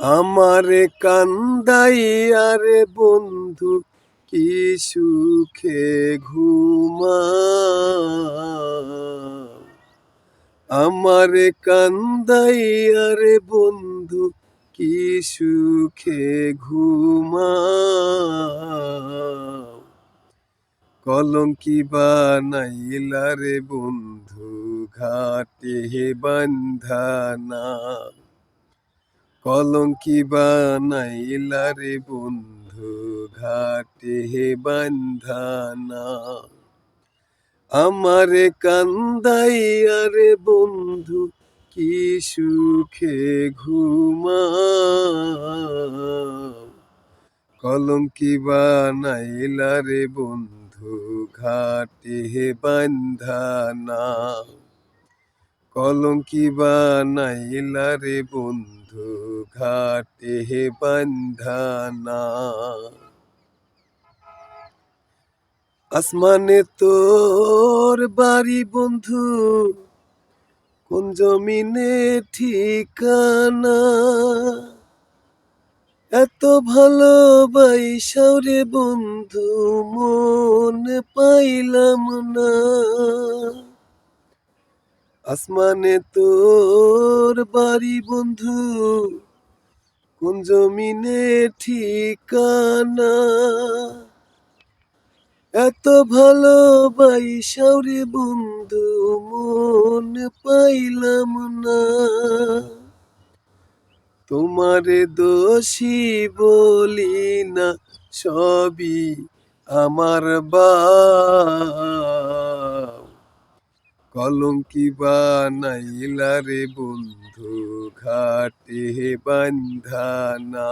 আমারে কান্দাইয়া রে বন্ধু, কি সুখে ঘুমা আমারে কান্দাইয়া রে বন্ধু, কি সুখে ঘুমা কলঙ্কি বানাইলা রে বন্ধু, ঘাটে বান্ধানা কলঙ্কি বানাইলা রে বন্ধু, ঘাটে হে বান্ধানা। আমারে কান্দাইয়া রে বন্ধু, কি সুখে ঘুমা। কলঙ্কি বানাইলা রে বন্ধু, ঘাটে হে বান্ধানা। কলঙ্কি বানাইলা রে বন্ধু ঘাটে বান্ধানা। আসমানে তোর বাড়ি বন্ধু, কোন জমিনে ঠিকানা? এত ভালোবাইসাও রে বন্ধু, মন পাইলাম না। আসমানে তোর বাড়ি বন্ধু, কোন জমিনে ঠিকানা? এত ভালোবাইসাও রে বন্ধু, মন পাইলাম না। তোমারে দোষী বলি না, সবই আমার বা কলঙ্কি বানাইলা রে বন্ধু, ঘাটে বান্ধানা।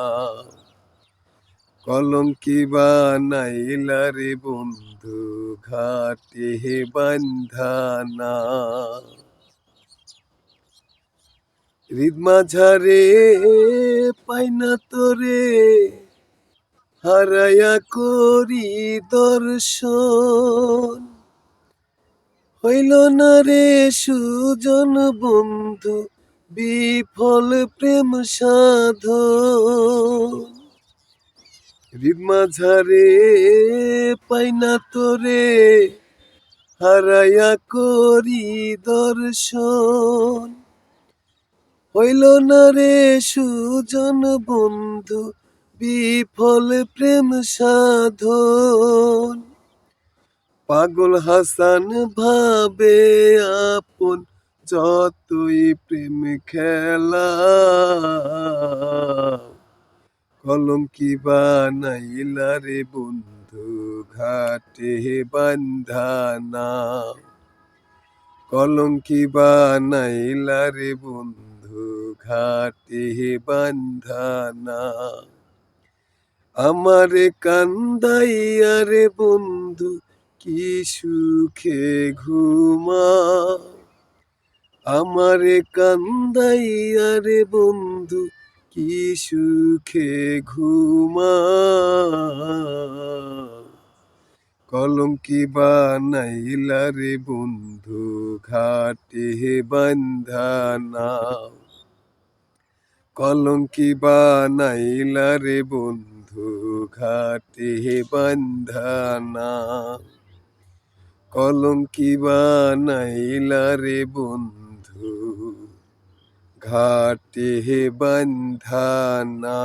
কলঙ্কি বানাইলা রে বন্ধু, ঘাটে হে বান্ধানা। হৃদ মাঝারে পাইনা তোরে, হারায়া করি দর্শন। হইল না রে সুজন বন্ধু, বিফল প্রেম সাধ। হৃদ মাঝারে পাইনা তোরে, হারায়া করি দর্শন। হইল না রে সুজন বন্ধু, বিফল প্রেম সাধন। পাগল হাসান ভাবে আপন যতই প্রেম খেলা। কলঙ্কি বানাইলা রে বন্ধু, ঘাটে বান্ধানা কলঙ্কি বানাইলা রে বন্ধু, ঘাটে বান্ধানা আমারে কান্দাইয়া রে বন্ধু কি সুখে ঘুমা আমারে কান্দাইয়া রে বন্ধু, কি সুখে ঘুমা কলঙ্কি বানাইলা রে বন্ধু, ঘাটে হে বান্ধানা কলঙ্কি বানাইলা রে বন্ধু, ঘাটে হে বান্ধানা কলঙ্কি বানাইলা রে বন্ধু ঘাটে বান্ধানা